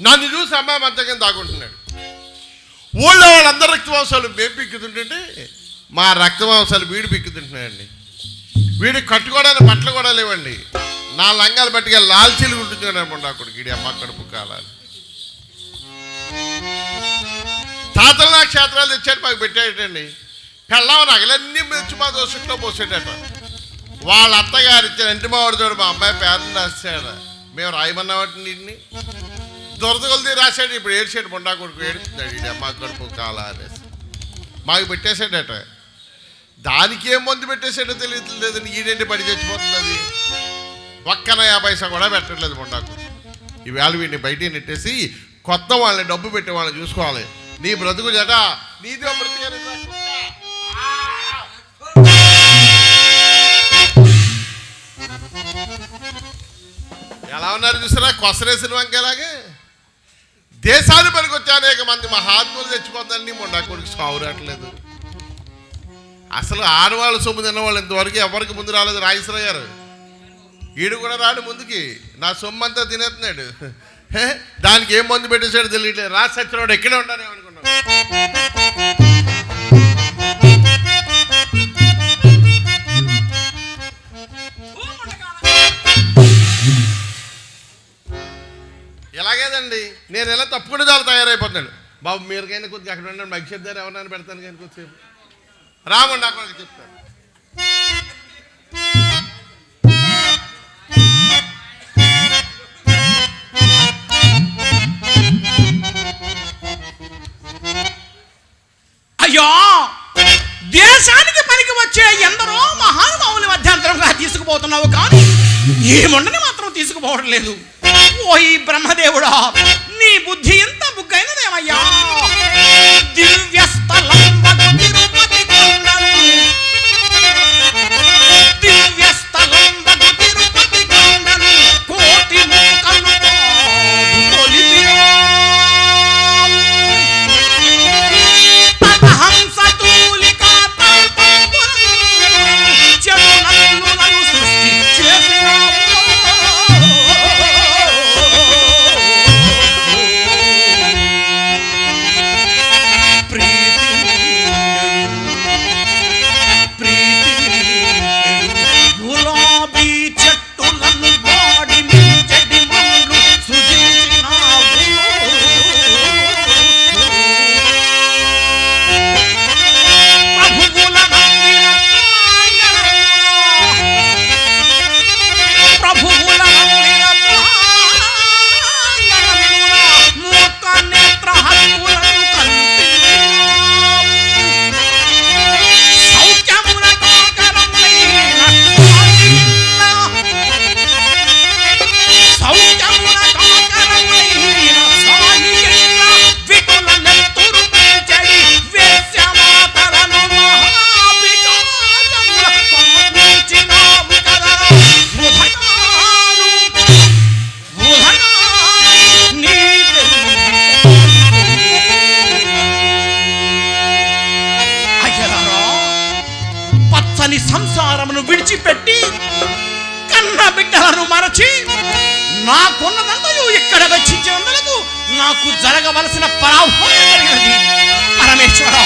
నన్ను చూసి అమ్మాయి మంచం దాక్కుంటున్నాడు ఊళ్ళో వాళ్ళందరి రక్తమాంసాలు మేము పిక్కుతుంటే మా రక్తమాంసాలు వీడు పిక్కుతుంటున్నాయండి వీడు కట్టుకోవడానికి బట్టలు కూడా లేవండి. నా లంగాలు బట్టిగా లాల్చీలు ఉంటుందని అక్కడికి ఇడి అమ్మ కడుపు కాలాలి. తాతలు నా క్షేత్రాలు తెచ్చాడు మాకు పెట్టేటండి పెళ్ళాం నగలన్నీ మెచ్చి మా దోషంలో పోసేటట. వాళ్ళ అత్తగారు ఇచ్చిన ఇంటి మావాడితోడు మా అమ్మాయి పేరు రాస్తాడు మేము రాయమన్నామంటే నీటిని దొరదగొలది రాశాడు ఇప్పుడు ఏడ్చాడు మొండా కొడుకు ఏడుస్తున్నాడు ఈ అమ్మ కడుపు కాలా అనేసి. మాకు పెట్టేశాడట. దానికి ఏం మందు పెట్టేశాడో తెలియట్లేదు ఈడేంటి పడి చచ్చిపోతుంది అది ఒక్కన యాభై పైసా కూడా పెట్టట్లేదు మొండాకు ఈ వీడిని బయటికి నెట్టేసి కొత్త వాళ్ళని డబ్బు పెట్టే వాళ్ళని చూసుకోవాలి. నీ బ్రతుకు జట నీదో బ్రతికేది ఎలా ఉన్నారు చూసారా? కొసరేసిన వంకేలాగే దేశాన్ని పనికొచ్చే అనేక మంది మహాత్ములు తెచ్చిపోతారని మొండా కొడుకు సావురాట్లేదు అసలు ఆడవాళ్ళ సొమ్ము తిన్నవాళ్ళు ఇంతవరకు ఎవరికి ముందు రాలేదు రాజేశ్వర గారు. ఈడు కూడా రాడు ముందుకి. నా సొమ్ము అంతా తినేస్తున్నాడు దానికి ఏం మందు పెట్టేసాడు తెలియట్లేదు. రా సచ్చినవాడు ఎక్కడే ఉండాలి అనుకున్నాను. ఎలాగేదండి? నేను ఎలా తప్పుకునే చాలా తయారైపోతున్నాడు. బాబు మీరుకైనా కొద్దిగా అక్కడ ఉండండి మైక్ చెప్తారు ఎవరైనా పెడతాను కానీ కొద్దిసేపు. రామండి అక్కడికి చెప్తాను. అయ్యో! దేశానికి పనికి వచ్చే ఎందరో మహానుభావుల మధ్యాంతరంగా తీసుకుపోతున్నావు కానీ ఏముండని మాత్రం తీసుకుపోవడం లేదు. ఓ ఈ బ్రహ్మదేవుడా నీ బుద్ధి ఎంత కన్న బిడ్డలను మరచి నాకున్నదంతయు ఇక్కడ వెచ్చించినందులకు నాకు జరగవలసిన పరాభవం జరిగినది పరమేశ్వర!